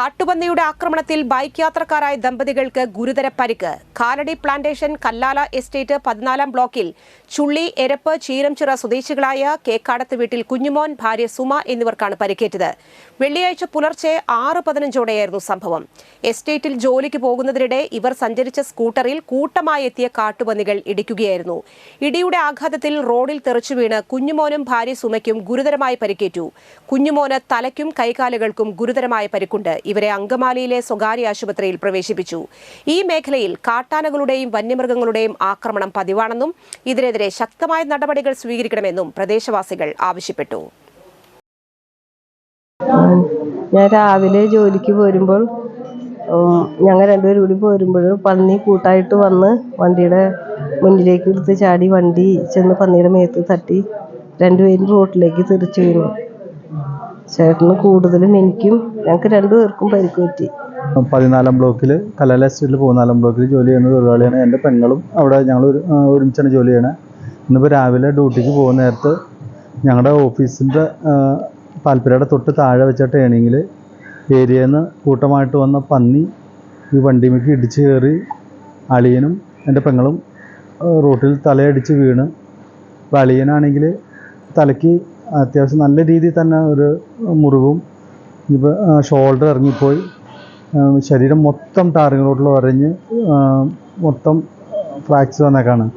കാട്ടുപന്നിയുടെ ആക്രമണത്തിൽ ബൈക്ക് യാത്രക്കാരായ ദമ്പതികൾക്ക് ഗുരുതര പരിക്ക്. കാലടി പ്ലാന്റേഷൻ കല്ലാല എസ്റ്റേറ്റ് പതിനാലാം ബ്ലോക്കിൽ ചുള്ളി എരപ്പ് ചീരംചിറ സ്വദേശികളായ കേക്കാടത്ത് വീട്ടിൽ കുഞ്ഞുമോൻ ഭാര്യ സുമ എന്നിവർക്കാണ് പരിക്കേറ്റത്. വെള്ളിയാഴ്ച പുലർച്ചെ ആറ് പതിനഞ്ചോടെയായിരുന്നു സംഭവം. എസ്റ്റേറ്റിൽ ജോലിക്ക് പോകുന്നതിനിടെ ഇവർ സഞ്ചരിച്ച സ്കൂട്ടറിൽ കൂട്ടമായി എത്തിയ കാട്ടുപന്നികൾ ഇടിക്കുകയായിരുന്നു. ഇടിയുടെ ആഘാതത്തിൽ റോഡിൽ തെറിച്ചു വീണ് കുഞ്ഞുമോനും ഭാര്യ സുമയ്ക്കും ഗുരുതരമായി പരിക്കേറ്റു. കുഞ്ഞുമോന് തലയ്ക്കും കൈകാലുകൾക്കും ഗുരുതരമായ പരിക്കുണ്ട്. ഇവരെ അങ്കമാലിയിലെ സ്വകാര്യ ആശുപത്രിയിൽ പ്രവേശിപ്പിച്ചു. ഈ മേഖലയിൽ കാട്ടാനകളുടെയും വന്യമൃഗങ്ങളുടെയും ആക്രമണം പതിവാണെന്നും ഇതിനെതിരെ ശക്തമായ നടപടികൾ സ്വീകരിക്കണമെന്നും പ്രദേശവാസികൾ ആവശ്യപ്പെട്ടു. ഞാൻ രാവിലെ ജോലിക്ക് പോരുമ്പോൾ ഞങ്ങൾ രണ്ടുപേരും കൂടി പോരുമ്പോൾ പന്നി കൂട്ടായിട്ട് വന്ന് വണ്ടിയുടെ മുന്നിലേക്ക് എടുത്ത് ചാടി വണ്ടി ചെന്ന് പന്നിയുടെ മേത്ത് തട്ടി രണ്ടുപേരും റോട്ടിലേക്ക് തിരിച്ചു വീണു. ചേട്ടന് കൂടുതലും എനിക്കും ഞങ്ങൾക്ക് രണ്ടുപേർക്കും പരിക്ക് പറ്റി. പതിനാലാം ബ്ലോക്കിൽ കലാല എസ്റ്റേറ്റിൽ പതിനാലാം ബ്ലോക്കിൽ ജോലി ചെയ്യുന്ന തൊഴിലാളിയാണ്. എന്റെ പെങ്ങളും അവിടെ ഞങ്ങൾ ഒരുമിച്ചാണ് ജോലി ചെയ്യണേ. ഇന്നിപ്പോൾ രാവിലെ ഡ്യൂട്ടിക്ക് പോകുന്ന നേരത്ത് ഞങ്ങളുടെ ഓഫീസിന്റെ പാൽപ്പരയുടെ തൊട്ട് താഴെ വെച്ച ടേണിങ്ങിൽ ഏരിയയിൽ നിന്ന് കൂട്ടമായിട്ട് വന്ന പന്നി ഈ വണ്ടിമേക്ക് ഇടിച്ച് കയറി അളിയനും എന്റെ പെങ്ങളും റോട്ടിൽ തലയടിച്ച് വീണ്. അപ്പോൾ അളിയനാണെങ്കിൽ തലയ്ക്ക് അത്യാവശ്യം നല്ല രീതിയിൽ തന്നെ ഒരു മുറിവും ഇപ്പോൾ ഷോൾഡർ ഇറങ്ങിപ്പോയി. ശരീരം മൊത്തം ടാറിങ്ങിലോട്ടുള്ള ഉരഞ്ഞ് മൊത്തം ഫ്രാക്ചർ വന്നേക്കാണ്.